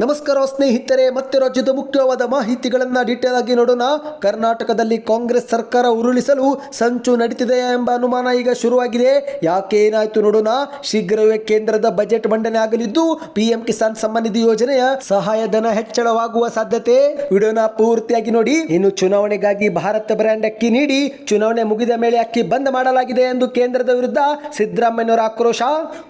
ನಮಸ್ಕಾರ ಸ್ನೇಹಿತರೆ, ಮತ್ತೆ ರಾಜ್ಯದ ಮುಖ್ಯವಾದ ಮಾಹಿತಿಗಳನ್ನು ಡೀಟೇಲ್ ಆಗಿ ನೋಡೋಣ. ಕರ್ನಾಟಕದಲ್ಲಿ ಕಾಂಗ್ರೆಸ್ ಸರ್ಕಾರ ಉರುಳಿಸಲು ಸಂಚು ನಡೀತಿದೆಯಾ ಎಂಬ ಅನುಮಾನ ಈಗ ಶುರುವಾಗಿದೆ. ಯಾಕೆ ಏನಾಯಿತು ನೋಡೋಣ. ಶೀಘ್ರವೇ ಕೇಂದ್ರದ ಬಜೆಟ್ ಮಂಡನೆ ಆಗಲಿದ್ದು ಪಿಎಂ ಕಿಸಾನ್ ಸಮ್ಮಾನ್ ನಿಧಿ ಯೋಜನೆಯ ಸಹಾಯಧನ ಹೆಚ್ಚಳವಾಗುವ ಸಾಧ್ಯತೆ. ವಿಡಿಯೋನ ಪೂರ್ತಿಯಾಗಿ ನೋಡಿ. ಇನ್ನು ಚುನಾವಣೆಗಾಗಿ ಭಾರತ ಬ್ರ್ಯಾಂಡ್ ಅಕ್ಕಿ ನೀಡಿ, ಚುನಾವಣೆ ಮುಗಿದ ಮೇಲೆ ಅಕ್ಕಿ ಬಂದ್ ಮಾಡಲಾಗಿದೆ ಎಂದು ಕೇಂದ್ರದ ವಿರುದ್ಧ ಸಿದ್ದರಾಮಯ್ಯನವರ ಆಕ್ರೋಶ.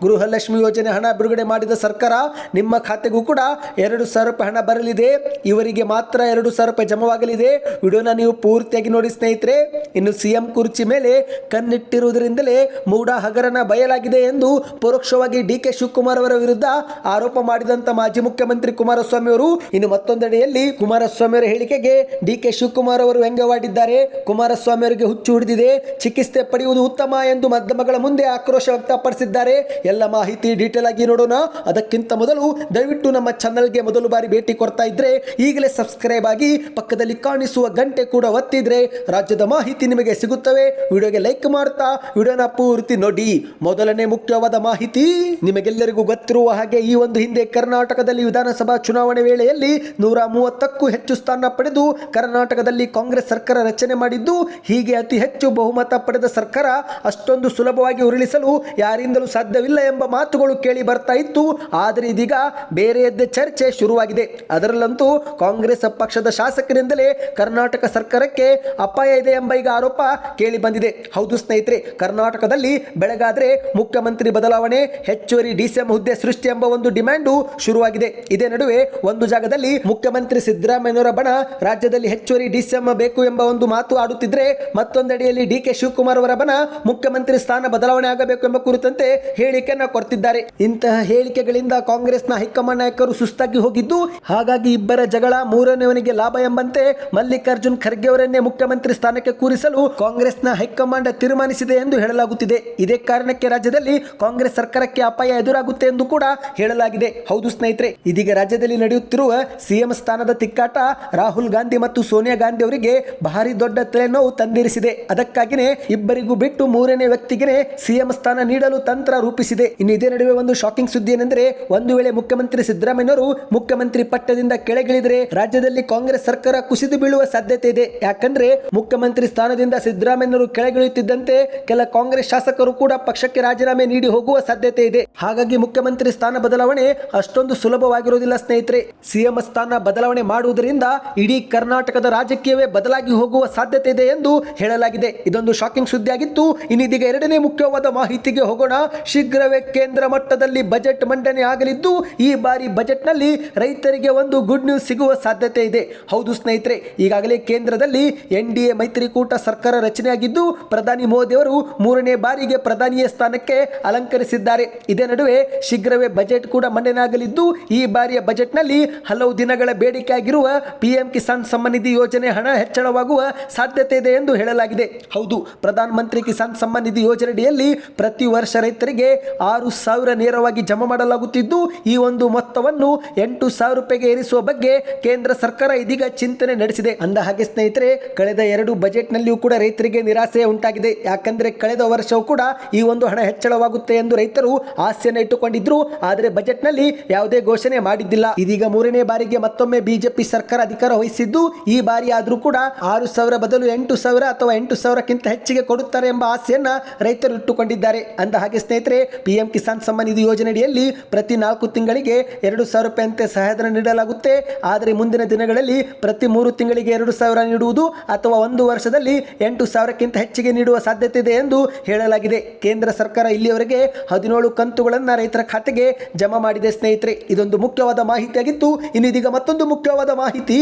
ಗೃಹಲಕ್ಷ್ಮಿ ಯೋಜನೆ ಹಣ ಬಿಡುಗಡೆ ಮಾಡಿದ ಸರ್ಕಾರ, ನಿಮ್ಮ ಖಾತೆಗೂ ಕೂಡ ಎರಡು ರೂಪಾಯಿ ಹಣ ಬರಲಿದೆ. ಇವರಿಗೆ ಮಾತ್ರ ಎರಡು ರೂಪಾಯಿ ಜಮವಾಗಲಿದೆ. ವಿಡಿಯೋನ ನೀವು ಪೂರ್ತಿಯಾಗಿ ನೋಡಿ ಸ್ನೇಹಿತರೆ, ಇನ್ನು ಸಿಎಂ ಕುರ್ಚಿ ಮೇಲೆ ಕಣ್ಣಿಟ್ಟಿರುವುದರಿಂದಲೇ ಮೂಡ ಹಗರಣ ಬಯಲಾಗಿದೆ ಎಂದು ಪರೋಕ್ಷವಾಗಿ ಡಿ ಕೆ ಶಿವಕುಮಾರ್ ಅವರ ವಿರುದ್ಧ ಆರೋಪ ಮಾಡಿದಂತ ಮಾಜಿ ಮುಖ್ಯಮಂತ್ರಿ ಕುಮಾರಸ್ವಾಮಿ ಅವರು. ಇನ್ನು ಮತ್ತೊಂದೆಡೆಯಲ್ಲಿ ಕುಮಾರಸ್ವಾಮಿ ಅವರ ಹೇಳಿಕೆಗೆ ಡಿ ಕೆ ಶಿವಕುಮಾರ್ ಅವರು ವ್ಯಂಗ್ಯವಾಡಿದ್ದಾರೆ. ಕುಮಾರಸ್ವಾಮಿ ಅವರಿಗೆ ಹುಚ್ಚು ಹಿಡಿದಿದೆ. ಚಿಕಿತ್ಸೆ ಪಡೆಯುವುದು ಉತ್ತಮ ಎಂದು ಮಾಧ್ಯಮಗಳ ಮುಂದೆ ಆಕ್ರೋಶ ವ್ಯಕ್ತಪಡಿಸಿದ್ದಾರೆ. ಎಲ್ಲ ಮಾಹಿತಿ ಡೀಟೇಲ್ ಆಗಿ ನೋಡೋಣ. ಅದಕ್ಕಿಂತ ಮೊದಲು ದಯವಿಟ್ಟು ನಮ್ಮ ಚಾನಲ್ಗೆ ಮೊದಲು ಬಾರಿ ಭೇಟಿ ಕೊಡ್ತಾ ಇದ್ರೆ ಈಗಲೇ ಸಬ್ಸ್ಕ್ರೈಬ್ ಆಗಿ ಪಕ್ಕದಲ್ಲಿ ಕಾಣಿಸುವ ಗಂಟೆ ಕೂಡ ಒತ್ತಿದ್ರೆ ರಾಜ್ಯದ ಮಾಹಿತಿ ನಿಮಗೆ ಸಿಗುತ್ತವೆ. ವಿಡಿಯೋಗೆ ಲೈಕ್ ಮಾಡ್ತಾ, ವಿಡಿಯೋನ ಪೂರ್ತಿ ನೋಡಿ. ಮೊದಲನೇ ಮುಖ್ಯವಾದ ಮಾಹಿತಿ, ನಿಮಗೆಲ್ಲರಿಗೂ ಗೊತ್ತಿರುವ ಹಾಗೆ ಈ ಒಂದು ಹಿಂದೆ ಕರ್ನಾಟಕದಲ್ಲಿ ವಿಧಾನಸಭಾ ಚುನಾವಣೆ ವೇಳೆಯಲ್ಲಿ ನೂರ ಮೂವತ್ತಕ್ಕೂ ಹೆಚ್ಚು ಸ್ಥಾನ ಪಡೆದು ಕರ್ನಾಟಕದಲ್ಲಿ ಕಾಂಗ್ರೆಸ್ ಸರ್ಕಾರ ರಚನೆ ಮಾಡಿದ್ದು, ಹೀಗೆ ಅತಿ ಹೆಚ್ಚು ಬಹುಮತ ಪಡೆದ ಸರ್ಕಾರ ಅಷ್ಟೊಂದು ಸುಲಭವಾಗಿ ಉರುಳಿಸಲು ಯಾರಿಂದಲೂ ಸಾಧ್ಯವಿಲ್ಲ ಎಂಬ ಮಾತುಗಳು ಕೇಳಿ ಬರ್ತಾ ಇತ್ತು. ಆದರೆ ಇದೀಗ ಬೇರೆಯದ್ದೇ ಚರ್ಚೆ. ಶುರುವಾಗಿದೆ. ಅದರಲ್ಲಂತೂ ಕಾಂಗ್ರೆಸ್ ಪಕ್ಷದ ಶಾಸಕರಿಂದಲೇ ಕರ್ನಾಟಕ ಸರ್ಕಾರಕ್ಕೆ ಅಪಾಯ ಇದೆ ಎಂಬ ಈಗ ಆರೋಪ ಕೇಳಿ ಬಂದಿದೆ. ಹೌದು ಸ್ನೇಹಿತರೆ, ಕರ್ನಾಟಕದಲ್ಲಿ ಬೆಳಗಾದ್ರೆ ಮುಖ್ಯಮಂತ್ರಿ ಬದಲಾವಣೆ, ಹೆಚ್ಚುವರಿ ಡಿಸಿಎಂ ಹುದ್ದೆ ಸೃಷ್ಟಿ ಎಂಬ ಒಂದು ಡಿಮ್ಯಾಂಡು ಶುರುವಾಗಿದೆ. ಇದೇ ನಡುವೆ ಒಂದು ಜಾಗದಲ್ಲಿ ಮುಖ್ಯಮಂತ್ರಿ ಸಿದ್ದರಾಮಯ್ಯನವರ ಬಣ ರಾಜ್ಯದಲ್ಲಿ ಹೆಚ್ಚುವರಿ ಡಿಸಿಎಂ ಬೇಕು ಎಂಬ ಒಂದು ಮಾತು ಆಡುತ್ತಿದ್ರೆ ಮತ್ತೊಂದೆಡೆಯಲ್ಲಿ ಡಿ ಕೆ ಶಿವಕುಮಾರ್ ಅವರ ಬಣ ಮುಖ್ಯಮಂತ್ರಿ ಸ್ಥಾನ ಬದಲಾವಣೆ ಆಗಬೇಕು ಎಂಬ ಕುರಿತಂತೆ ಹೇಳಿಕೆಯನ್ನು ಕೊಡ್ತಿದ್ದಾರೆ. ಇಂತಹ ಹೇಳಿಕೆಗಳಿಂದ ಕಾಂಗ್ರೆಸ್ನ ಹೈಕಮಾಂಡ್ ನಾಯಕರು ಸುಸ್ತಾಗಿ ಹೋಗಿದ್ದು. ಹಾಗಾಗಿ ಇಬ್ಬರ ಜಗಳ ಮೂರನೇವನಿಗೆ ಲಾಭ ಎಂಬಂತೆ ಮಲ್ಲಿಕಾರ್ಜುನ್ ಖರ್ಗೆ ಅವರನ್ನೇ ಮುಖ್ಯಮಂತ್ರಿ ಸ್ಥಾನಕ್ಕೆ ಕೂರಿಸಲು ಕಾಂಗ್ರೆಸ್ನ ಹೈಕಮಾಂಡ್ ತೀರ್ಮಾನಿಸಿದೆ ಎಂದು ಹೇಳಲಾಗುತ್ತಿದೆ. ಇದೇ ಕಾರಣಕ್ಕೆ ರಾಜ್ಯದಲ್ಲಿ ಕಾಂಗ್ರೆಸ್ ಸರ್ಕಾರಕ್ಕೆ ಅಪಾಯ ಎದುರಾಗುತ್ತೆ ಎಂದು ಕೂಡ ಹೇಳಲಾಗಿದೆ. ಹೌದು ಸ್ನೇಹಿತರೆ, ಇದೀಗ ರಾಜ್ಯದಲ್ಲಿ ನಡೆಯುತ್ತಿರುವ ಸಿಎಂ ಸ್ಥಾನದ ತಿಕ್ಕಾಟ ರಾಹುಲ್ ಗಾಂಧಿ ಮತ್ತು ಸೋನಿಯಾ ಗಾಂಧಿ ಅವರಿಗೆ ಭಾರಿ ದೊಡ್ಡ ತಲೆನೋವು ತಂದಿರಿಸಿದೆ. ಅದಕ್ಕಾಗಿನೇ ಇಬ್ಬರಿಗೂ ಬಿಟ್ಟು ಮೂರನೇ ವ್ಯಕ್ತಿಗೆ ಸಿಎಂ ಸ್ಥಾನ ನೀಡಲು ತಂತ್ರ ರೂಪಿಸಿದೆ. ಇನ್ನು ಇದೇ ನಡುವೆ ಒಂದು ಶಾಕಿಂಗ್ ಸುದ್ದಿ ಏನೆಂದರೆ ಒಂದು ವೇಳೆ ಮುಖ್ಯಮಂತ್ರಿ ಸಿದ್ದರಾಮಯ್ಯನವರು ಮುಖ್ಯಮಂತ್ರಿ ಪಟ್ಟದಿಂದ ಕೆಳಗಿಳಿದರೆ ರಾಜ್ಯದಲ್ಲಿ ಕಾಂಗ್ರೆಸ್ ಸರ್ಕಾರ ಕುಸಿದು ಬೀಳುವ ಸಾಧ್ಯತೆ ಇದೆ. ಯಾಕಂದ್ರೆ ಮುಖ್ಯಮಂತ್ರಿ ಸ್ಥಾನದಿಂದ ಸಿದ್ದರಾಮಯ್ಯನವರು ಕೆಳಗಿಳಿಯುತ್ತಿದ್ದಂತೆ ಕೆಲ ಕಾಂಗ್ರೆಸ್ ಶಾಸಕರು ಕೂಡ ಪಕ್ಷಕ್ಕೆ ರಾಜೀನಾಮೆ ನೀಡಿ ಹೋಗುವ ಸಾಧ್ಯತೆ ಇದೆ. ಹಾಗಾಗಿ ಮುಖ್ಯಮಂತ್ರಿ ಸ್ಥಾನ ಬದಲಾವಣೆ ಅಷ್ಟೊಂದು ಸುಲಭವಾಗಿರುವುದಿಲ್ಲ ಸ್ನೇಹಿತರೆ. ಸಿಎಂ ಸ್ಥಾನ ಬದಲಾವಣೆ ಮಾಡುವುದರಿಂದ ಇಡೀ ಕರ್ನಾಟಕದ ರಾಜಕೀಯವೇ ಬದಲಾಗಿ ಹೋಗುವ ಸಾಧ್ಯತೆ ಇದೆ ಎಂದು ಹೇಳಲಾಗಿದೆ. ಇದೊಂದು ಶಾಕಿಂಗ್ ಸುದ್ದಿಯಾಗಿತ್ತು. ಇನ್ನಿದೀಗ ಎರಡನೇ ಮುಖ್ಯವಾದ ಮಾಹಿತಿಗೆ ಹೋಗೋಣ. ಶೀಘ್ರವೇ ಕೇಂದ್ರ ಮಟ್ಟದಲ್ಲಿ ಬಜೆಟ್ ಮಂಡನೆ ಆಗಲಿದ್ದು ಈ ಬಾರಿ ಬಜೆಟ್ನಲ್ಲಿ ರೈತರಿಗೆ ಒಂದು ಗುಡ್ ನ್ಯೂಸ್ ಸಿಗುವ ಸಾಧ್ಯತೆ ಇದೆ. ಹೌದು ಸ್ನೇಹಿತರೆ, ಈಗಾಗಲೇ ಕೇಂದ್ರದಲ್ಲಿ ಎನ್ ಡಿ ಎ ಮೈತ್ರಿಕೂಟ ಸರ್ಕಾರ ರಚನೆಯಾಗಿದ್ದು, ಪ್ರಧಾನಿ ಮೋದಿ ಅವರು ಮೂರನೇ ಬಾರಿಗೆ ಪ್ರಧಾನಿಯ ಸ್ಥಾನಕ್ಕೆ ಅಲಂಕರಿಸಿದ್ದಾರೆ. ಇದೇ ನಡುವೆ ಶೀಘ್ರವೇ ಬಜೆಟ್ ಕೂಡ ಮಂಡನೆಯಾಗಲಿದ್ದು, ಈ ಬಾರಿಯ ಬಜೆಟ್ನಲ್ಲಿ ಹಲವು ದಿನಗಳ ಬೇಡಿಕೆಯಾಗಿರುವ ಪಿಎಂ ಕಿಸಾನ್ ಸಮ್ಮಾನ್ ನಿಧಿ ಯೋಜನೆ ಹಣ ಹೆಚ್ಚಳವಾಗುವ ಸಾಧ್ಯತೆ ಇದೆ ಎಂದು ಹೇಳಲಾಗಿದೆ. ಹೌದು, ಪ್ರಧಾನ ಮಂತ್ರಿ ಕಿಸಾನ್ ಸಮ್ಮಾನ್ ನಿಧಿ ಯೋಜನೆಯಡಿಯಲ್ಲಿ ಪ್ರತಿ ವರ್ಷ ರೈತರಿಗೆ ಆರು ಸಾವಿರ ನೇರವಾಗಿ ಜಮಾ ಮಾಡಲಾಗುತ್ತಿದ್ದು, ಈ ಒಂದು ಮೊತ್ತವನ್ನು ಎಂಟು ಸಾವಿರ ರೂಪಾಯಿಗೆ ಏರಿಸುವ ಬಗ್ಗೆ ಕೇಂದ್ರ ಸರ್ಕಾರ ಇದೀಗ ಚಿಂತನೆ ನಡೆಸಿದೆ. ಅಂದ ಹಾಗೆ ಸ್ನೇಹಿತರೆ, ಕಳೆದ ಎರಡು ಬಜೆಟ್ನಲ್ಲಿಯೂ ಕೂಡ ರೈತರಿಗೆ ನಿರಾಸೆ ಉಂಟಾಗಿದೆ. ಯಾಕಂದ್ರೆ ಕಳೆದ ವರ್ಷವೂ ಕೂಡ ಈ ಒಂದು ಹಣ ಹೆಚ್ಚಳವಾಗುತ್ತೆ ಎಂದು ರೈತರು ಆಸೆಯನ್ನು ಇಟ್ಟುಕೊಂಡಿದ್ರು. ಆದರೆ ಬಜೆಟ್ನಲ್ಲಿ ಯಾವುದೇ ಘೋಷಣೆ ಮಾಡಿದ್ದಿಲ್ಲ. ಇದೀಗ ಮೂರನೇ ಬಾರಿಗೆ ಮತ್ತೊಮ್ಮೆ ಬಿಜೆಪಿ ಸರ್ಕಾರ ಅಧಿಕಾರ ವಹಿಸಿದ್ದು, ಈ ಬಾರಿ ಆದರೂ ಕೂಡ ಆರು ಸಾವಿರ ಬದಲು ಎಂಟು ಸಾವಿರ ಅಥವಾ ಎಂಟು ಸಾವಿರಕ್ಕಿಂತ ಹೆಚ್ಚಿಗೆ ಕೊಡುತ್ತಾರೆ ಎಂಬ ಆಸೆಯನ್ನ ರೈತರು ಇಟ್ಟುಕೊಂಡಿದ್ದಾರೆ. ಅಂದ ಹಾಗೆ ಸ್ನೇಹಿತರೆ, ಪಿಎಂ ಕಿಸಾನ್ ಸಮ್ಮಾನ್ ನಿಧಿ ಯೋಜನೆಯಡಿಯಲ್ಲಿ ಪ್ರತಿ ನಾಲ್ಕು ತಿಂಗಳಿಗೆ ಎರಡು ಸಾವಿರ ರೂಪಾಯಿಯಂತೆ ಸಹಾಯಧನ ನೀಡಲಾಗುತ್ತೆ. ಆದರೆ ಮುಂದಿನ ದಿನಗಳಲ್ಲಿ ಪ್ರತಿ ಮೂರು ತಿಂಗಳಿಗೆ ಎರಡು ಸಾವಿರ ನೀಡುವುದು ಅಥವಾ ಒಂದು ವರ್ಷದಲ್ಲಿ ಎಂಟು ಸಾವಿರಕ್ಕಿಂತ ಹೆಚ್ಚಿಗೆ ನೀಡುವ ಸಾಧ್ಯತೆ ಇದೆ ಎಂದು ಹೇಳಲಾಗಿದೆ. ಕೇಂದ್ರ ಸರ್ಕಾರ ಇಲ್ಲಿಯವರೆಗೆ ಹದಿನೇಳು ಕಂತುಗಳನ್ನು ರೈತರ ಖಾತೆಗೆ ಜಮಾ ಮಾಡಿದೆ ಸ್ನೇಹಿತರೆ. ಇದೊಂದು ಮುಖ್ಯವಾದ ಮಾಹಿತಿಯಾಗಿತ್ತು. ಇನ್ನಿದೀಗ ಮತ್ತೊಂದು ಮುಖ್ಯವಾದ ಮಾಹಿತಿ.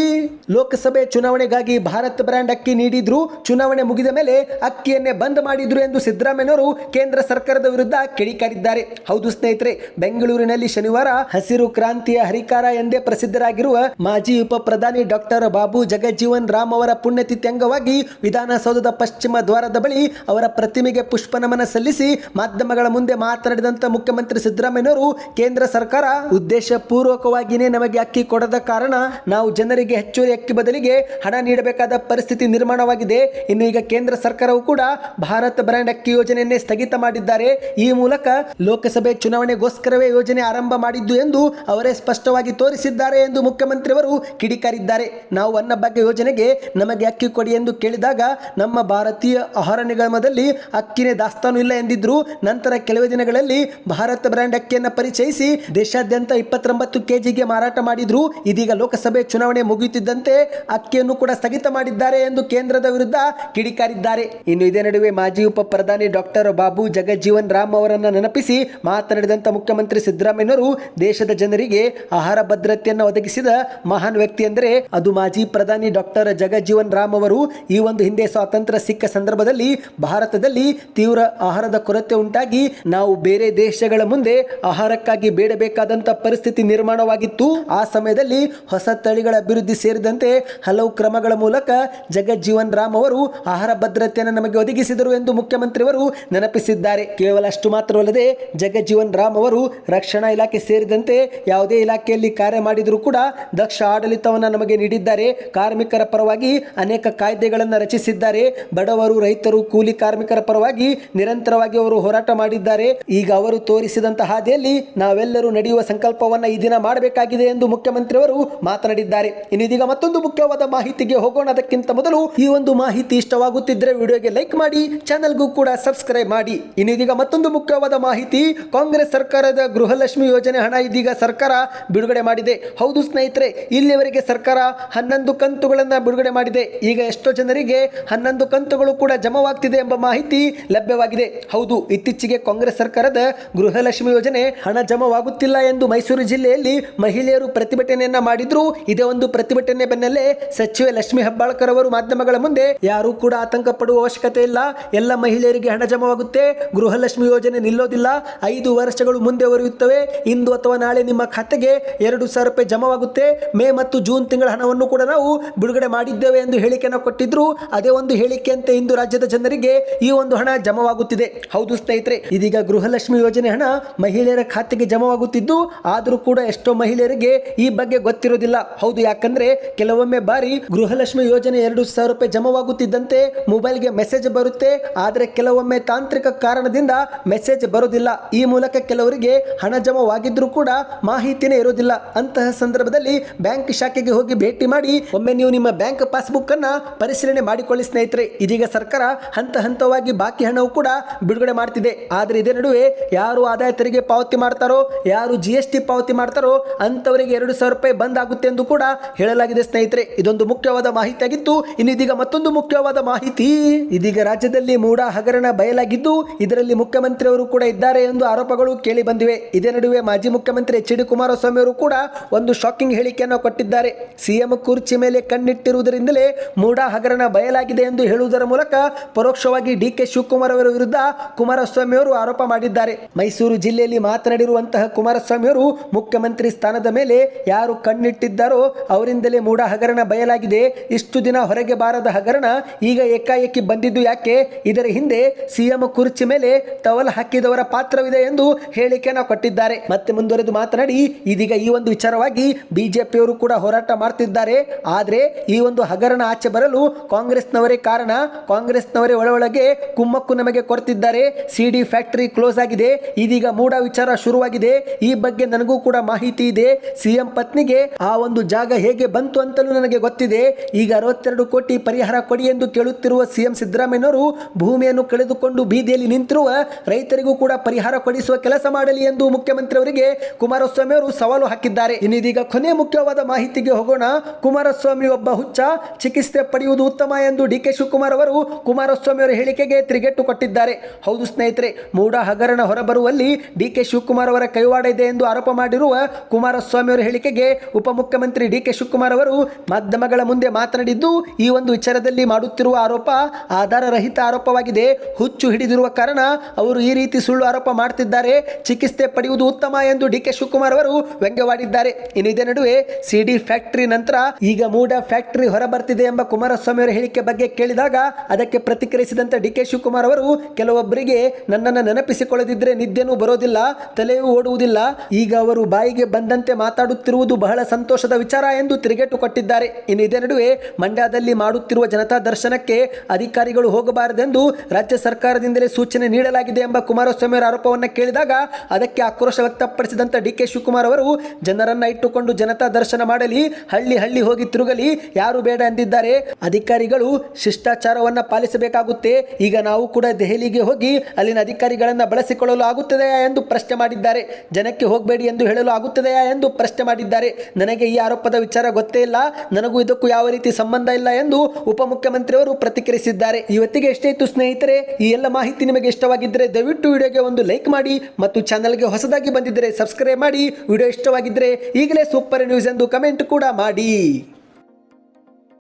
ಲೋಕಸಭೆ ಚುನಾವಣೆಗಾಗಿ ಭಾರತ್ ಬ್ರ್ಯಾಂಡ್ ಅಕ್ಕಿ ನೀಡಿದ್ರು. ಚುನಾವಣೆ ಮುಗಿದ ಮೇಲೆ ಅಕ್ಕಿಯನ್ನೇ ಬಂದ್ ಮಾಡಿದ್ರು ಎಂದು ಸಿದ್ದರಾಮಯ್ಯನವರು ಕೇಂದ್ರ ಸರ್ಕಾರದ ವಿರುದ್ಧ ಕಿಡಿಕಾರಿದ್ದಾರೆ. ಹೌದು ಸ್ನೇಹಿತರೆ, ಬೆಂಗಳೂರಿನಲ್ಲಿ ಶನಿವಾರ ಹಸಿರು ಕ್ರಾಂತಿಯ ಹರಿಕಾರ ಎಂದೇ ಪ್ರಸಿದ್ಧರಾಗಿರುವ ಮಾಜಿ ಉಪ ಪ್ರಧಾನಿ ಡಾಕ್ಟರ್ ಬಾಬು ಜಗಜೀವನ್ ರಾಮ್ ಅವರ ಪುಣ್ಯತಿಥಿ ಅಂಗವಾಗಿ ವಿಧಾನಸೌಧದ ಪಶ್ಚಿಮ ದ್ವಾರದ ಬಳಿ ಅವರ ಪ್ರತಿಮೆಗೆ ಪುಷ್ಪ ನಮನ ಸಲ್ಲಿಸಿ ಮಾಧ್ಯಮಗಳ ಮುಂದೆ ಮಾತನಾಡಿದಂತ ಮುಖ್ಯಮಂತ್ರಿ ಸಿದ್ದರಾಮಯ್ಯನವರು, ಕೇಂದ್ರ ಸರ್ಕಾರ ಉದ್ದೇಶ ಪೂರ್ವಕವಾಗಿಯೇ ನಮಗೆ ಅಕ್ಕಿ ಕೊಡದ ಕಾರಣ ನಾವು ಜನರಿಗೆ ಹೆಚ್ಚುವರಿ ಅಕ್ಕಿ ಬದಲಿಗೆ ಹಣ ನೀಡಬೇಕಾದ ಪರಿಸ್ಥಿತಿ ನಿರ್ಮಾಣವಾಗಿದೆ. ಇನ್ನು ಈಗ ಕೇಂದ್ರ ಸರ್ಕಾರವು ಕೂಡ ಭಾರತ್ ಬ್ರ್ಯಾಂಡ್ ಅಕ್ಕಿ ಯೋಜನೆಯನ್ನೇ ಸ್ಥಗಿತ ಮಾಡಿದ್ದಾರೆ. ಈ ಮೂಲಕ ಲೋಕಸಭೆ ಚುನಾವಣೆಗೋಸ್ಕರವೇ ಯೋಜನೆ ಆರಂಭ ಮಾಡಿದ್ದು ಎಂದು ಅವರೇ ಸ್ಪಷ್ಟವಾಗಿ ತೋರಿಸಿದ್ದಾರೆ ಎಂದು ಮುಖ್ಯಮಂತ್ರಿಯವರು ಕಿಡಿಕಾರಿದ್ದಾರೆ. ನಾವು ಅನ್ನಭಾಗ್ಯ ಯೋಜನೆಗೆ ನಮಗೆ ಅಕ್ಕಿ ಕೊಡಿ ಎಂದು ಕೇಳಿದಾಗ ನಮ್ಮ ಭಾರತೀಯ ಆಹಾರ ನಿಗಮದಲ್ಲಿ ಅಕ್ಕಿನೇ ದಾಸ್ತಾನು ಇಲ್ಲ ಎಂದಿದ್ರು ನಂತರ ಕೆಲವೇ ದಿನಗಳಲ್ಲಿ ಭಾರತ ಬ್ರ್ಯಾಂಡ್ ಅಕ್ಕಿಯನ್ನು ಪರಿಚಯಿಸಿ ದೇಶಾದ್ಯಂತ ಇಪ್ಪತ್ತೊಂಬತ್ತು ಕೆಜಿಗೆ ಮಾರಾಟ ಮಾಡಿದ್ರು. ಇದೀಗ ಲೋಕಸಭೆ ಚುನಾವಣೆ ಮುಗಿಯುತ್ತಿದ್ದಂತೆ ಅಕ್ಕಿಯನ್ನು ಕೂಡ ಸ್ಥಗಿತ ಮಾಡಿದ್ದಾರೆ ಎಂದು ಕೇಂದ್ರದ ವಿರುದ್ಧ ಕಿಡಿಕಾರಿದ್ದಾರೆ. ಇನ್ನು ಇದೇ ನಡುವೆ ಮಾಜಿ ಉಪ ಪ್ರಧಾನಿ ಡಾಕ್ಟರ್ ಬಾಬು ಜಗಜೀವನ್ ರಾಮ್ ಅವರನ್ನು ನೆನಪಿಸಿ ಮಾತನಾಡಿದಂತ ಮುಖ್ಯಮಂತ್ರಿ ಸಿದ್ದರಾಮಯ್ಯವರು ದೇಶದ ಜನರಿಗೆ ಆಹಾರ ಭದ್ರತೆಯನ್ನು ಒದಗಿಸಿದ ಮಹಾನ್ ವ್ಯಕ್ತಿ ಎಂದರೆ ಅದು ಮಾಜಿ ಪ್ರಧಾನಿ ಡಾಕ್ಟರ್ ಜಗಜೀವನ್ ರಾಮ್ ಅವರು. ಈ ಒಂದು ಹಿಂದೆ ಸ್ವಾತಂತ್ರ್ಯ ಸಿಕ್ಕ ಸಂದರ್ಭದಲ್ಲಿ ಭಾರತದಲ್ಲಿ ತೀವ್ರ ಆಹಾರದ ಕೊರತೆ ಉಂಟಾಗಿ ನಾವು ಬೇರೆ ದೇಶಗಳ ಮುಂದೆ ಆಹಾರಕ್ಕಾಗಿ ಬೇಡಬೇಕಾದಂತ ಪರಿಸ್ಥಿತಿ ನಿರ್ಮಾಣವಾಗಿತ್ತು. ಆ ಸಮಯದಲ್ಲಿ ಹೊಸ ತಳಿಗಳ ಅಭಿವೃದ್ಧಿ ಸೇರಿದಂತೆ ಹಲವು ಕ್ರಮಗಳ ಮೂಲಕ ಜಗಜ್ಜೀವನ್ ರಾಮ್ ಅವರು ಆಹಾರ ಭದ್ರತೆಯನ್ನು ನಮಗೆ ಒದಗಿಸಿದರು ಎಂದು ಮುಖ್ಯಮಂತ್ರಿಯವರು ನೆನಪಿಸಿದ್ದಾರೆ. ಕೇವಲ ಅಷ್ಟು ಮಾತ್ರವಲ್ಲದೆ ಜಗಜ್ಜೀವನ್ ರಾಮ್ ಅವರು ರಕ್ಷಣಾ ಇಲಾಖೆ ಸೇರಿದಂತೆ ಯಾವುದೇ ಇಲಾಖೆಯಲ್ಲಿ ಕಾರ್ಯ ಮಾಡಿದರೂ ಕೂಡ ದಕ್ಷ ಆಡಳಿತವನ್ನು ನಮಗೆ ನೀಡಿದ್ದಾರೆ. ಕಾರ್ಮಿಕರ ಪರವಾಗಿ ಅನೇಕ ಕಾಯ್ದೆಗಳನ್ನು ರಚಿಸಿದ್ದಾರೆ. ಬಡವರು, ರೈತರು, ಕೂಲಿ ಕಾರ್ಮಿಕರ ಪರವಾಗಿ ನಿರಂತರವಾಗಿ ಅವರು ಹೋರಾಟ ಮಾಡಿದ್ದಾರೆ. ಈಗ ಅವರು ತೋರಿಸಿದಂತಹ ಹಾದಿಯಲ್ಲಿ ನಾವೆಲ್ಲರೂ ನಡೆಯುವ ಸಂಕಲ್ಪವನ್ನು ಈ ದಿನ ಮಾಡಬೇಕಾಗಿದೆ ಎಂದು ಮುಖ್ಯಮಂತ್ರಿಯವರು ಮಾತನಾಡಿದ್ದಾರೆ. ಇನ್ನು ಇದೀಗ ಮತ್ತೊಂದು ಮುಖ್ಯವಾದ ಮಾಹಿತಿಗೆ ಹೋಗೋಣ. ಅದಕ್ಕಿಂತ ಮೊದಲು ಈ ಒಂದು ಮಾಹಿತಿ ಇಷ್ಟವಾಗುತ್ತಿದ್ದರೆ ವಿಡಿಯೋಗೆ ಲೈಕ್ ಮಾಡಿ, ಚಾನೆಲ್ಗೂ ಕೂಡ ಸಬ್ಸ್ಕ್ರೈಬ್ ಮಾಡಿ. ಇನ್ನು ಇದೀಗ ಮತ್ತೊಂದು ಮುಖ್ಯವಾದ ಮಾಹಿತಿ, ಕಾಂಗ್ರೆಸ್ ಸರ್ಕಾರದ ಗೃಹಲಕ್ಷ್ಮಿ ಯೋಜನೆ ಹಣ ಇದೀಗ ಸರ್ಕಾರ ಬಿಡುಗಡೆ ಮಾಡಿದೆ. ಹೌದು ಸ್ನೇಹಿತರೆ, ಇಲ್ಲಿಯವರೆಗೆ ಸರ್ಕಾರ ಹನ್ನೊಂದು ಕಂತುಗಳನ್ನು ಬಿಡುಗಡೆ ಮಾಡಿದೆ. ಈಗ ಎಷ್ಟೋ ಜನರಿಗೆ ಹನ್ನೊಂದು ಕಂತುಗಳು ಕೂಡ ಜಮವಾಗ್ತಿದೆ ಎಂಬ ಮಾಹಿತಿ ಲಭ್ಯವಾಗಿದೆ. ಹೌದು, ಇತ್ತೀಚೆಗೆ ಕಾಂಗ್ರೆಸ್ ಸರ್ಕಾರದ ಗೃಹಲಕ್ಷ್ಮಿ ಯೋಜನೆ ಹಣ ಜಮವಾಗುತ್ತಿಲ್ಲ ಎಂದು ಮೈಸೂರು ಜಿಲ್ಲೆಯಲ್ಲಿ ಮಹಿಳೆಯರು ಪ್ರತಿಭಟನೆಯನ್ನ ಮಾಡಿದ್ರು. ಇದೇ ಒಂದು ಪ್ರತಿಭಟನೆ ಬೆನ್ನಲ್ಲೇ ಸಚಿವೆ ಲಕ್ಷ್ಮಿ ಹೆಬ್ಬಾಳ್ಕರ್ ಅವರು ಮಾಧ್ಯಮಗಳ ಮುಂದೆ ಯಾರೂ ಕೂಡ ಆತಂಕ ಪಡುವ ಅವಶ್ಯಕತೆ ಇಲ್ಲ. ಎಲ್ಲ ಮಹಿಳೆಯರಿಗೆ ಹಣ ಜಮವಾಗುತ್ತೆ. ಗೃಹಲಕ್ಷ್ಮಿ ಯೋಜನೆ ನಿಲ್ಲೋದಿಲ್ಲ. ಐದು ವರ್ಷಗಳು ಮುಂದೆ ಒರೆಯುತ್ತವೆ. ಇಂದು ಅಥವಾ ನಾಳೆ ನಿಮ್ಮ ಖಾತೆಗೆ ಎರಡು ಸಾವಿರ ರೂಪಾಯಿ ಜಮವಾಗುತ್ತೆ. ಮೇ ಮತ್ತು ಜೂನ್ ತಿಂಗಳ ಹಣವನ್ನು ಕೂಡ ನಾವು ಬಿಡುಗಡೆ ಮಾಡಿದ್ದೇವೆ ಎಂದು ಹೇಳಿಕೆಯನ್ನು ಕೊಟ್ಟಿದ್ರು. ಅದೇ ಒಂದು ಹೇಳಿಕೆಯಂತೆ ಇಂದು ರಾಜ್ಯದ ಜನರಿಗೆ ಈ ಒಂದು ಹಣ ಜಮವಾಗುತ್ತಿದೆ. ಹೌದು ಸ್ನೇಹಿತರೆ, ಇದೀಗ ಗೃಹಲಕ್ಷ್ಮಿ ಯೋಜನೆ ಹಣ ಮಹಿಳೆಯರ ಖಾತೆಗೆ ಜಮವಾಗುತ್ತಿದ್ದು, ಆದರೂ ಕೂಡ ಎಷ್ಟೋ ಮಹಿಳೆಯರಿಗೆ ಈ ಬಗ್ಗೆ ಗೊತ್ತಿರೋದಿಲ್ಲ. ಹೌದು, ಯಾಕಂದ್ರೆ ಕೆಲವೊಮ್ಮೆ ಬಾರಿ ಗೃಹಲಕ್ಷ್ಮಿ ಯೋಜನೆ ಎರಡು ಸಾವಿರ ರೂಪಾಯಿ ಜಮವಾಗುತ್ತಿದ್ದಂತೆ ಮೊಬೈಲ್ಗೆ ಮೆಸೇಜ್ ಬರುತ್ತೆ. ಆದರೆ ಕೆಲವೊಮ್ಮೆ ತಾಂತ್ರಿಕ ಕಾರಣದಿಂದ ಮೆಸೇಜ್ ಬರೋದಿಲ್ಲ. ಈ ಮೂಲಕ ಕೆಲವರಿಗೆ ಹಣ ಜಮವಾಗಿದ್ರೂ ಕೂಡ ಮಾಹಿತಿನೇ ಇರೋದಿಲ್ಲ ಅಂತಹ ಸಂದರ್ಭದಲ್ಲಿ ಬ್ಯಾಂಕ್ ಶಾಖೆಗೆ ಹೋಗಿ ಭೇಟಿ ಮಾಡಿ, ಒಮ್ಮೆ ನೀವು ನಿಮ್ಮ ಬ್ಯಾಂಕ್ ಪಾಸ್ಬುಕ್ ಅನ್ನ ಪರಿಶೀಲನೆ ಮಾಡಿಕೊಳ್ಳಿ ಸ್ನೇಹಿತರೆ. ಇದೀಗ ಸರ್ಕಾರ ಹಂತ ಹಂತವಾಗಿ ಬಾಕಿ ಹಣವು ಕೂಡ ಬಿಡುಗಡೆ ಮಾಡ್ತಿದೆ. ಆದರೆ ಇದೇ ನಡುವೆ ಯಾರು ಆದಾಯ ತೆರಿಗೆ ಪಾವತಿ ಮಾಡ್ತಾರೋ, ಯಾರು ಜಿ ಟಿ ಪಾವತಿ ಮಾಡ್ತಾರೋ ಅಂತವರಿಗೆ ಎರಡು ಸಾವಿರ ರೂಪಾಯಿ ಬಂದ್ ಆಗುತ್ತೆ ಎಂದು ಕೂಡ ಹೇಳಲಾಗಿದೆ ಸ್ನೇಹಿತರೆ. ಇದೊಂದು ಮುಖ್ಯವಾದ ಮಾಹಿತಿ ಆಗಿತ್ತು ಇನ್ನು ಇದೀಗ ಮತ್ತೊಂದು ಮುಖ್ಯವಾದ ಮಾಹಿತಿ. ಇದೀಗ ರಾಜ್ಯದಲ್ಲಿ ಮೂಡ ಹಗರಣ ಬಯಲಾಗಿದ್ದು, ಇದರಲ್ಲಿ ಮುಖ್ಯಮಂತ್ರಿಯವರು ಕೂಡ ಇದ್ದಾರೆ ಎಂದು ಆರೋಪಗಳು ಕೇಳಿ ಬಂದಿವೆ. ಇದೇ ನಡುವೆ ಮಾಜಿ ಮುಖ್ಯಮಂತ್ರಿ ಎಚ್ ಡಿ ಕುಮಾರಸ್ವಾಮಿ ಅವರು ಕೂಡ ಒಂದು ಶಾಕಿಂಗ್ ಹೇಳಿಕೆಯನ್ನು ಕೊಟ್ಟಿದ್ದಾರೆ. ಸಿಎಂ ಕುರ್ಚಿ ಮೇಲೆ ಕಣ್ಣಿಟ್ಟಿರುವುದರಿಂದಲೇ ಮೂಡ ಹಗರಣ ಬಯಲಾಗಿದೆ ಎಂದು ಹೇಳುವುದರ ಮೂಲಕ ಪರೋಕ್ಷವಾಗಿ ಡಿ ಕೆ ಶಿವಕುಮಾರ್ ಅವರ ವಿರುದ್ಧ ಕುಮಾರಸ್ವಾಮಿ ಅವರು ಆರೋಪ ಮಾಡಿದ್ದಾರೆ. ಮೈಸೂರು ಜಿಲ್ಲೆಯಲ್ಲಿ ಮಾತನಾಡಿರುವಂತಹ ಕುಮಾರಸ್ವಾಮಿ ಅವರು ಮುಖ್ಯಮಂತ್ರಿ ಸ್ಥಾನದ ಮೇಲೆ ಯಾರು ಕಣ್ಣಿಟ್ಟಿದ್ದಾರೋ ಅವರಿಂದಲೇ ಮೂಡ ಹಗರಣ ಬಯಲಾಗಿದೆ. ಇಷ್ಟು ದಿನ ಹೊರಗೆ ಬಾರದ ಹಗರಣ ಈಗ ಏಕಾಏಕಿ ಬಂದಿದ್ದು ಯಾಕೆ? ಇದರ ಹಿಂದೆ ಸಿಎಂ ಕುರ್ಚಿ ಮೇಲೆ ಟವಲ್ ಹಾಕಿದವರ ಪಾತ್ರವಿದೆ ಎಂದು ಹೇಳಿಕೆಯನ್ನು ಕೊಟ್ಟಿದ್ದಾರೆ. ಮತ್ತೆ ಮುಂದುವರೆದು ಮಾತನಾಡಿ ಇದೀಗ ಈ ಒಂದು ವಿಚಾರವಾಗಿ ಬಿಜೆಪಿಯವರು ಕೂಡ ಹೋರಾಟ ಮಾಡ್ತಿದ್ದಾರೆ. ಆದರೆ ಈ ಒಂದು ಹಗರಣ ಆಚೆ ಬರಲು ಕಾಂಗ್ರೆಸ್ನವರೇ ಕಾರಣ. ಕಾಂಗ್ರೆಸ್ನವರೇ ಒಳಗೆ ಕುಮ್ಮಕ್ಕು ನಮಗೆ ಕೊಡ್ತಿದ್ದಾರೆ ಸಿಡಿ ಫ್ಯಾಕ್ಟರಿ ಕ್ಲೋಸ್ ಆಗಿದೆ. ಇದೀಗ ಮೂಡ ವಿಚಾರ ಶುರುವಾಗಿದೆ. ಈ ಬಗ್ಗೆ ನನಗೂ ಕೂಡ ಮಾಹಿತಿ ಇದೆ. ಸಿಎಂ ಪತ್ನಿಗೆ ಆ ಒಂದು ಜಾಗ ಹೇಗೆ ಬಂತು ಅಂತಲೂ ನನಗೆ ಗೊತ್ತಿದೆ. ಈಗ ಅರವತ್ತೆರಡು ಕೋಟಿ ಪರಿಹಾರ ಕೊಡಿ ಎಂದು ಕೇಳುತ್ತಿರುವ ಸಿಎಂ ಸಿದ್ದರಾಮಯ್ಯನವರು ಭೂಮಿಯನ್ನು ಕಳೆದುಕೊಂಡು ಬೀದಿಯಲ್ಲಿ ನಿಂತಿರುವ ರೈತರಿಗೂ ಕೂಡ ಪರಿಹಾರ ಕೊಡಿಸುವ ಕೆಲಸ ಮಾಡಲಿ ಎಂದು ಮುಖ್ಯಮಂತ್ರಿ ಅವರಿಗೆ ಕುಮಾರಸ್ವಾಮಿ ಅವರು ಸವಾಲು ಹಾಕಿದ್ದಾರೆ. ಇನ್ನಿದೀಗ ಕೊನೆ ಮುಖ್ಯವಾದ ಮಾಹಿತಿಗೆ ಹೋಗೋಣ. ಕುಮಾರಸ್ವಾಮಿ ಒಬ್ಬ ಹುಚ್ಚ. ಚಿಕಿತ್ಸೆ ಪಡೆಯುವುದು ಉತ್ತಮ ಎಂದು ಡಿ ಕೆ ಶಿವಕುಮಾರ್ ಅವರು ಕುಮಾರಸ್ವಾಮಿ ಅವರ ಹೇಳಿಕೆಗೆ ತಿರುಗೇಟು ಕೊಟ್ಟಿದ್ದಾರೆ. ಹೌದು ಸ್ನೇಹಿತರೆ ಮೂಡ ಹಗರಣ ಹೊರಬರುವಲ್ಲಿ ಡಿ ಕೆ ಶಿವಕುಮಾರ್ ಅವರ ಕೈವಾಡ ಇದೆ ಎಂದು ಆರೋಪ ಮಾಡಿರುವ ಕುಮಾರಸ್ವಾಮಿ ಅವರ ಹೇಳಿಕೆಗೆ ಉಪಮುಖ್ಯಮಂತ್ರಿ ಡಿ ಕೆ ಶಿವಕುಮಾರ್ ಅವರು ಮಾಧ್ಯಮಗಳ ಮುಂದೆ ಮಾತನಾಡಿದ್ದು, ಈ ಒಂದು ವಿಚಾರದಲ್ಲಿ ಮಾಡುತ್ತಿರುವ ಆರೋಪ ಆಧಾರರಹಿತ ಆರೋಪವಾಗಿದೆ. ಹುಚ್ಚು ಹಿಡಿದಿರುವ ಕಾರಣ ಅವರು ಈ ರೀತಿ ಸುಳ್ಳು ಆರೋಪ ಮಾಡ್ತಿದ್ದಾರೆ. ಚಿಕಿತ್ಸೆ ಪಡೆಯುವುದು ಉತ್ತಮ ಎಂದು ಡಿ ಕೆ ಶಿವಕುಮಾರ್ ಅವರು ವ್ಯಂಗ್ಯವಾಡಿದ್ದಾರೆ. ಇನ್ನು ಇದೇ ನಡುವೆ ಸಿಡಿ ಫ್ಯಾಕ್ಟರಿ ನಂತರ ಈಗ ಮೂಡ ಫ್ಯಾಕ್ಟರಿ ಹೊರ ಬರ್ತಿದೆ ಎಂಬ ಕುಮಾರಸ್ವಾಮಿ ಅವರ ಹೇಳಿಕೆ ಬಗ್ಗೆ ಕೇಳಿದಾಗ ಅದಕ್ಕೆ ಪ್ರತಿಕ್ರಿಯಿಸಿದಂತ ಡಿ ಕೆ ಶಿವಕುಮಾರ್ ಅವರು, ಕೆಲವೊಬ್ಬರಿಗೆ ನನ್ನನ್ನು ನೆನಪಿಸಿಕೊಳ್ಳದಿದ್ರೆ ನಿದ್ದೆನೂ ಬರೋದಿಲ್ಲ, ತಲೆಯೂ ಓಡುವುದಿಲ್ಲ. ಈಗ ಅವರು ಬಾಯಿಗೆ ಬಂದಂತೆ ಮಾತಾಡುತ್ತಿರುವುದು ಬಹಳ ಸಂತೋಷದ ವಿಚಾರ ಎಂದು ತಿರುಗೇಟು ಕೊಟ್ಟಿದ್ದಾರೆ. ಇನ್ನು ಇದೇ ನಡುವೆ ಮಂಡ್ಯದಲ್ಲಿ ಮಾಡುತ್ತಿರುವ ಜನತಾ ದರ್ಶನಕ್ಕೆ ಅಧಿಕಾರಿಗಳು ಹೋಗಬಾರದೆಂದು ರಾಜ್ಯ ಸರ್ಕಾರದಿಂದಲೇ ಸೂಚನೆ ನೀಡಲಾಗಿದೆ ಎಂಬ ಕುಮಾರಸ್ವಾಮಿ ಅವರ ಆರೋಪವನ್ನು ಕೇಳಿದಾಗ ಅದಕ್ಕೆ ಆಕ್ರೋಶ ವ್ಯಕ್ತಪಡಿಸಿದಂತ ಡಿ ಕೆ ಶಿವಕುಮಾರ್ ಅವರು ಅವರು ಜನರನ್ನ ಇಟ್ಟುಕೊಂಡು ಜನತಾ ದರ್ಶನ ಮಾಡಲಿ, ಹಳ್ಳಿ ಹಳ್ಳಿ ಹೋಗಿ ತಿರುಗಲಿ. ಯಾರು ಬೇಡ ಎಂದಿದ್ದಾರೆ? ಅಧಿಕಾರಿಗಳು ಶಿಷ್ಟಾಚಾರವನ್ನ ಪಾಲಿಸಬೇಕಾಗುತ್ತೆ. ಈಗ ನಾವು ಕೂಡ ದೆಹಲಿಗೆ ಹೋಗಿ ಅಲ್ಲಿನ ಅಧಿಕಾರಿಗಳನ್ನ ಬಳಸಿಕೊಳ್ಳಲು ಆಗುತ್ತದೆಯಾ ಎಂದು ಪ್ರಶ್ನೆ ಮಾಡಿದ್ದಾರೆ. ಜನಕ್ಕೆ ಹೋಗಬೇಡಿ ಎಂದು ಹೇಳಲು ಆಗುತ್ತದೆಯಾ ಎಂದು ಪ್ರಶ್ನೆ ಮಾಡಿದ್ದಾರೆ. ನನಗೆ ಈ ಆರೋಪದ ವಿಚಾರ ಗೊತ್ತೇ ಇಲ್ಲ. ನನಗೂ ಇದಕ್ಕೂ ಯಾವ ರೀತಿ ಸಂಬಂಧ ಇಲ್ಲ ಎಂದು ಉಪಮುಖ್ಯಮಂತ್ರಿಯವರು ಪ್ರತಿಕ್ರಿಯಿಸಿದ್ದಾರೆ. ಇವತ್ತಿಗೆ ಎಷ್ಟೇ ಇತ್ತು ಸ್ನೇಹಿತರೆ, ಈ ಎಲ್ಲ ಮಾಹಿತಿ ನಿಮಗೆ ಇಷ್ಟವಾಗಿದ್ದರೆ ದಯವಿಟ್ಟು ವಿಡಿಯೋಗೆ ಒಂದು ಲೈಕ್ ಮಾಡಿ ಮತ್ತು ಚಾನಲ್ಗೆ ಹೊಸದಾಗಿ ಬಂದಿದ್ದರೆ ಸಬ್ಸ್ಕ್ರೈಬ್ ಮಾಡಿ. ಇಷ್ಟವಾಗಿದ್ದರೆ ಈಗಲೇ ಸೂಪರ್ ನ್ಯೂಸ್ ಎಂದು ಕಮೆಂಟ್ ಕೂಡ ಮಾಡಿ.